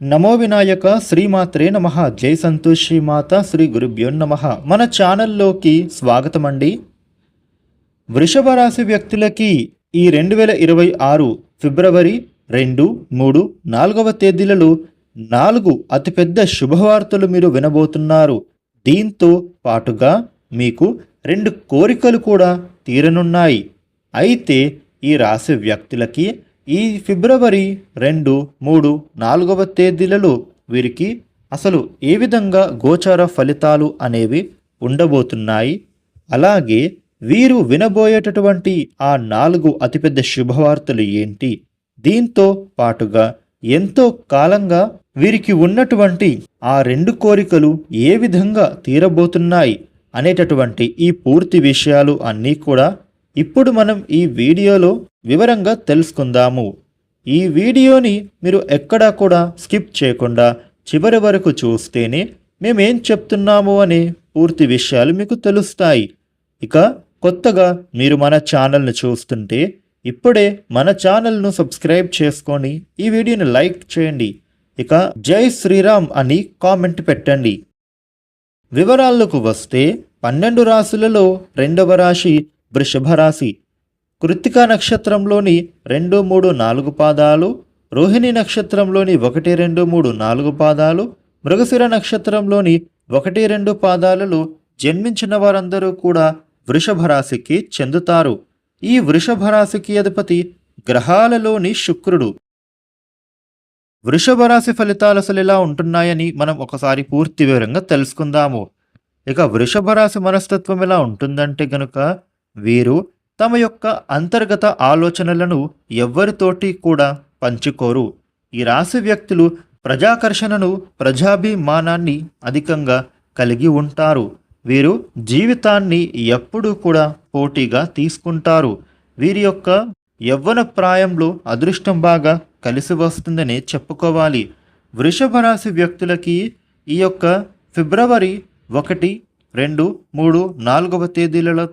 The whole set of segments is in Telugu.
నమో వినాయక శ్రీమాత్రే నమ. జై సంతోషి మాత శ్రీ గురుభ్యో నమ. మన ఛానల్లోకి స్వాగతం అండి వృషభ రాశి వ్యక్తులకి ఈ రెండు వేల ఇరవై ఆరు ఫిబ్రవరి రెండు మూడు నాలుగవ తేదీలలో నాలుగు అతిపెద్ద శుభవార్తలు మీరు వినబోతున్నారు. దీంతో పాటుగా మీకు రెండు కోరికలు కూడా తీరనున్నాయి. అయితే ఈ రాశి వ్యక్తులకి ఈ ఫిబ్రవరి రెండు మూడు నాలుగవ తేదీలలో వీరికి అసలు ఏ విధంగా గోచార ఫలితాలు అనేవి ఉండబోతున్నాయి? అలాగే వీరు వినబోయేటటువంటి ఆ నాలుగు అతిపెద్ద శుభవార్తలు ఏంటి? దీంతో పాటుగా ఎంతో కాలంగా వీరికి ఉన్నటువంటి ఆ రెండు కోరికలు ఏ విధంగా తీరబోతున్నాయి అనేటటువంటి ఈ పూర్తి విషయాలు అన్నీ కూడా ఇప్పుడు మనం ఈ వీడియోలో వివరంగా తెలుసుకుందాము. ఈ వీడియోని మీరు ఎక్కడా కూడా స్కిప్ చేయకుండా చివరి వరకు చూస్తేనే మేమేం చెప్తున్నాము అనే పూర్తి విషయాలు మీకు తెలుస్తాయి. ఇక కొత్తగా మీరు మన ఛానల్ను చూస్తుంటే ఇప్పుడే మన ఛానల్ను సబ్స్క్రైబ్ చేసుకొని ఈ వీడియోని లైక్ చేయండి. ఇక జై శ్రీరామ్ అని కామెంట్ పెట్టండి. వివరాలకు వస్తే పన్నెండు రాశులలో రెండవ రాశి వృషభ రాశి. కృత్తికా నక్షత్రంలోని రెండు మూడు నాలుగు పాదాలు రోహిణి నక్షత్రంలోని ఒకటి రెండు మూడు నాలుగు పాదాలు మృగశిర నక్షత్రంలోని ఒకటి రెండు పాదాలలో జన్మించిన వారందరూ కూడా వృషభ రాశికి చెందుతారు. ఈ వృషభ రాశికి అధిపతి గ్రహాలలోని శుక్రుడు. వృషభ రాశి ఫలితాలు అసలు ఎలా ఉంటున్నాయని మనం ఒకసారి పూర్తి వివరంగా తెలుసుకుందాము. ఇక వృషభ రాశి మనస్తత్వం ఎలా ఉంటుందంటే గనుక వీరు తమ యొక్క అంతర్గత ఆలోచనలను ఎవ్వరితోటి కూడా పంచుకోరు. ఈ రాశి వ్యక్తులు ప్రజాకర్షణను ప్రజాభిమానాన్ని అధికంగా కలిగి ఉంటారు. వీరు జీవితాన్ని ఎప్పుడూ కూడా పోటీగా తీసుకుంటారు. వీరి యొక్క యవ్వన ప్రాయంలో అదృష్టం బాగా కలిసి వస్తుందని చెప్పుకోవాలి. వృషభ రాశి వ్యక్తులకి ఈ యొక్క ఫిబ్రవరి ఒకటి రెండు మూడు నాలుగవ తేదీలలో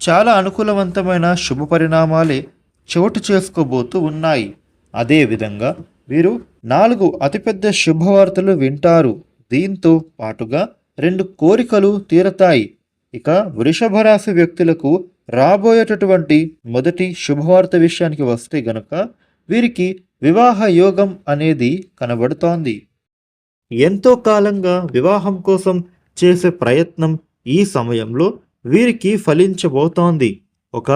చాలా అనుకూలవంతమైన శుభ పరిణామాలే చోటు చేసుకోబోతూ ఉన్నాయి. అదేవిధంగా వీరు నాలుగు అతిపెద్ద శుభవార్తలు వింటారు. దీంతో పాటుగా రెండు కోరికలు తీరతాయి. ఇక వృషభ రాశి వ్యక్తులకు రాబోయేటటువంటి మొదటి శుభవార్త విషయానికి వస్తే గనక వీరికి వివాహ యోగం అనేది కనబడుతోంది. ఎంతో కాలంగా వివాహం కోసం చేసే ప్రయత్నం ఈ సమయంలో వీరికి ఫలించబోతోంది. ఒక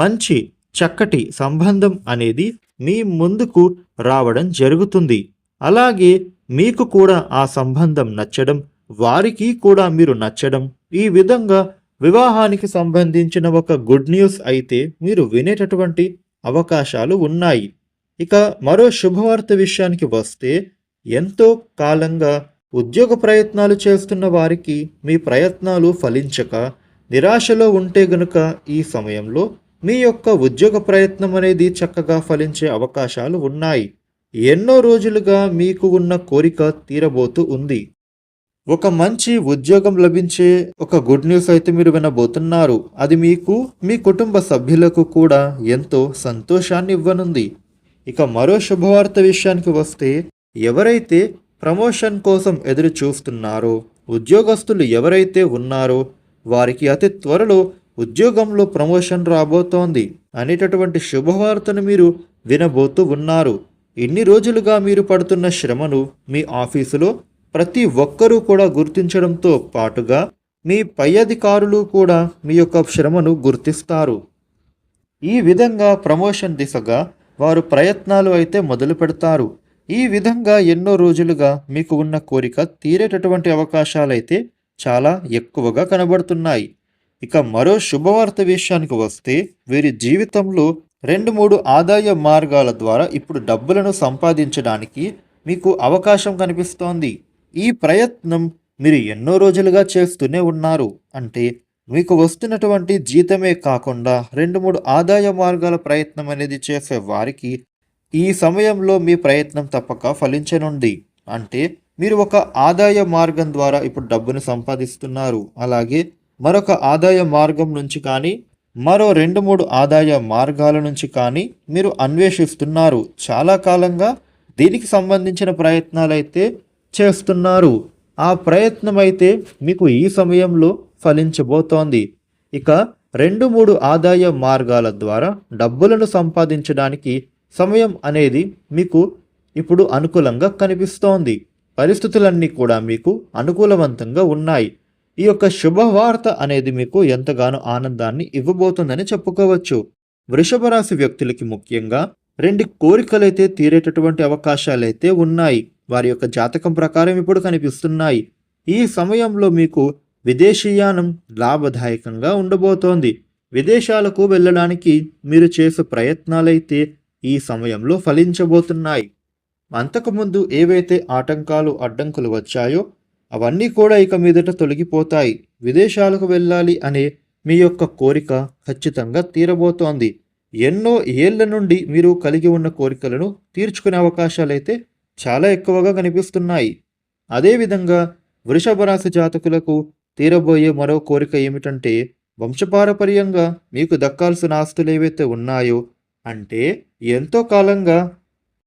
మంచి చక్కటి సంబంధం అనేది మీ ముందుకు రావడం జరుగుతుంది. అలాగే మీకు కూడా ఆ సంబంధం నచ్చడం వారికి కూడా మీరు నచ్చడం ఈ విధంగా వివాహానికి సంబంధించిన ఒక గుడ్ న్యూస్ అయితే మీరు వినేటటువంటి అవకాశాలు ఉన్నాయి. ఇక మరో శుభవార్త విషయానికి వస్తే ఎంతో కాలంగా ఉద్యోగ ప్రయత్నాలు చేస్తున్న వారికి మీ ప్రయత్నాలు ఫలించక నిరాశలో ఉంటే గనుక ఈ సమయంలో మీ యొక్క ఉద్యోగ ప్రయత్నం అనేది చక్కగా ఫలించే అవకాశాలు ఉన్నాయి. ఎన్నో రోజులుగా మీకు ఉన్న కోరిక తీరబోతూ ఉంది. ఒక మంచి ఉద్యోగం లభించే ఒక గుడ్ న్యూస్ అయితే మీరు వినబోతున్నారు. అది మీకు మీ కుటుంబ సభ్యులకు కూడా ఎంతో సంతోషాన్ని ఇవ్వనుంది. ఇక మరో శుభవార్త విషయానికి వస్తే ఎవరైతే ప్రమోషన్ కోసం ఎదురు చూస్తున్నారో ఉద్యోగస్తులు ఎవరైతే ఉన్నారో వారికి అతి త్వరలో ఉద్యోగంలో ప్రమోషన్ రాబోతోంది అనేటటువంటి శుభవార్తను మీరు వినబోతూ ఉన్నారు. ఇన్ని రోజులుగా మీరు పడుతున్న శ్రమను మీ ఆఫీసులో ప్రతి ఒక్కరూ కూడా గుర్తించడంతో పాటుగా మీ పై అధికారులు కూడా మీ యొక్క శ్రమను గుర్తిస్తారు. ఈ విధంగా ప్రమోషన్ దిశగా వారు ప్రయత్నాలు అయితే మొదలు పెడతారు. ఈ విధంగా ఎన్నో రోజులుగా మీకు ఉన్న కోరిక తీరేటటువంటి అవకాశాలైతే చాలా ఎక్కువగా కనబడుతున్నాయి. ఇక మరో శుభవార్త విషయానికి వస్తే వీరి జీవితంలో రెండు మూడు ఆదాయ మార్గాల ద్వారా ఇప్పుడు డబ్బులను సంపాదించడానికి మీకు అవకాశం కనిపిస్తోంది. ఈ ప్రయత్నం మీరు ఎన్నో రోజులుగా చేస్తూనే ఉన్నారు. అంటే మీకు వస్తున్నటువంటి జీతమే కాకుండా రెండు మూడు ఆదాయ మార్గాల ప్రయత్నం అనేది చేసే వారికి ఈ సమయంలో మీ ప్రయత్నం తప్పక ఫలించనుంది. అంటే మీరు ఒక ఆదాయ మార్గం ద్వారా ఇప్పుడు డబ్బును సంపాదిస్తున్నారు. అలాగే మరొక ఆదాయ మార్గం నుంచి కానీ మరో రెండు మూడు ఆదాయ మార్గాల నుంచి కానీ మీరు అన్వేషిస్తున్నారు. చాలా కాలంగా దీనికి సంబంధించిన ప్రయత్నాలైతే చేస్తున్నారు. ఆ ప్రయత్నం అయితే మీకు ఈ సమయంలో ఫలించబోతోంది. ఇక రెండు మూడు ఆదాయ మార్గాల ద్వారా డబ్బులను సంపాదించడానికి సమయం అనేది మీకు ఇప్పుడు అనుకూలంగా కనిపిస్తోంది. పరిస్థితులన్నీ కూడా మీకు అనుకూలవంతంగా ఉన్నాయి. ఈ యొక్క శుభవార్త అనేది మీకు ఎంతగానో ఆనందాన్ని ఇవ్వబోతుందని చెప్పుకోవచ్చు. వృషభ రాశి వ్యక్తులకి ముఖ్యంగా రెండు కోరికలైతే తీరేటటువంటి అవకాశాలైతే ఉన్నాయి. వారి యొక్క జాతకం ప్రకారం ఇప్పుడు కనిపిస్తున్నాయి. ఈ సమయంలో మీకు విదేశీయానం లాభదాయకంగా ఉండబోతోంది. విదేశాలకు వెళ్ళడానికి మీరు చేసే ప్రయత్నాలైతే ఈ సమయంలో ఫలించబోతున్నాయి. అంతకుముందు ఏవైతే ఆటంకాలు అడ్డంకులు వచ్చాయో అవన్నీ కూడా ఇక మీదట తొలగిపోతాయి. విదేశాలకు వెళ్ళాలి అనే మీ యొక్క కోరిక ఖచ్చితంగా తీరబోతోంది. ఎన్నో ఏళ్ళ నుండి మీరు కలిగి ఉన్న కోరికలను తీర్చుకునే అవకాశాలైతే చాలా ఎక్కువగా కనిపిస్తున్నాయి. అదేవిధంగా వృషభ రాశి జాతకులకు తీరబోయే మరో కోరిక ఏమిటంటే వంశపారపర్యంగా మీకు దక్కాల్సిన ఆస్తులు ఏవైతే ఉన్నాయో అంటే ఎంతో కాలంగా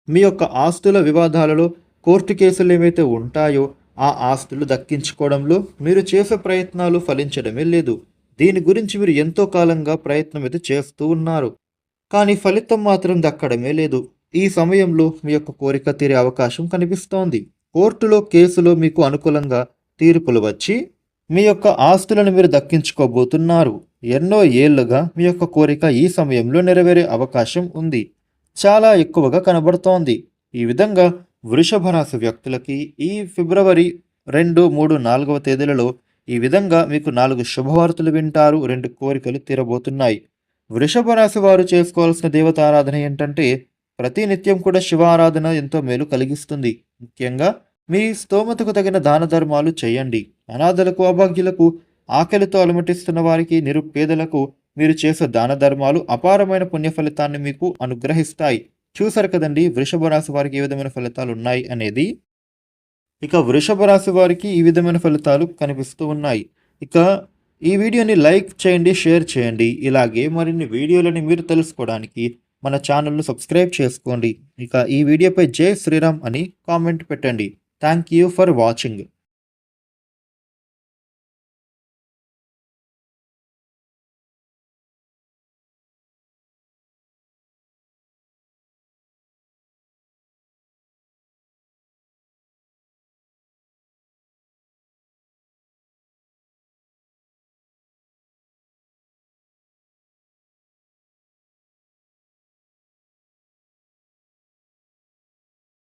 మీ యొక్క ఆస్తుల వివాదాలలో కోర్టు కేసులు ఏవైతే ఉంటాయో ఆ ఆస్తులు దక్కించుకోవడంలో మీరు చేసే ప్రయత్నాలు ఫలించడమే లేదు. దీని గురించి మీరు ఎంతో కాలంగా ప్రయత్నం అయితే చేస్తూ ఉన్నారు. కానీ ఫలితం మాత్రం దక్కడమే లేదు. ఈ సమయంలో మీ యొక్క కోరిక తీరే అవకాశం కనిపిస్తోంది. కోర్టులో కేసులో మీకు అనుకూలంగా తీర్పులు వచ్చి మీ యొక్క ఆస్తులను మీరు దక్కించుకోబోతున్నారు. ఎన్నో ఏళ్ళుగా మీ యొక్క కోరిక ఈ సమయంలో నెరవేరే అవకాశం ఉంది. చాలా ఎక్కువగా కనబడుతోంది. ఈ విధంగా వృషభ రాశి వ్యక్తులకి ఈ ఫిబ్రవరి రెండు మూడు నాలుగవ తేదీలలో ఈ విధంగా మీకు నాలుగు శుభవార్తలు వింటారు రెండు కోరికలు తీరబోతున్నాయి. వృషభ రాశి వారు చేసుకోవాల్సిన దేవతారాధన ఏంటంటే ప్రతి నిత్యం కూడా శివ ఆరాధన ఎంతో మేలు కలిగిస్తుంది. ముఖ్యంగా మీ స్తోమతకు తగిన దాన ధర్మాలు చేయండి. అనాథలకు అభాగ్యులకు ఆకలితో అలమటిస్తున్న వారికి నిరుపేదలకు మీరు చేసే దాన ధర్మాలు అపారమైన పుణ్య ఫలితాన్ని మీకు అనుగ్రహిస్తాయి. చూసారు కదండి వృషభ రాశి వారికి ఏ విధమైన ఫలితాలు ఉన్నాయి అనేది? ఇక వృషభ రాశి వారికి ఈ విధమైన ఫలితాలు కనిపిస్తూ ఉన్నాయి. ఇక ఈ వీడియోని లైక్ చేయండి షేర్ చేయండి. ఇలాగే మరిన్ని వీడియోలని మీరు తెలుసుకోవడానికి మన ఛానల్ను సబ్స్క్రైబ్ చేసుకోండి. ఇక ఈ వీడియోపై జై శ్రీరామ్ అని కామెంట్ పెట్టండి. Thank you for watching.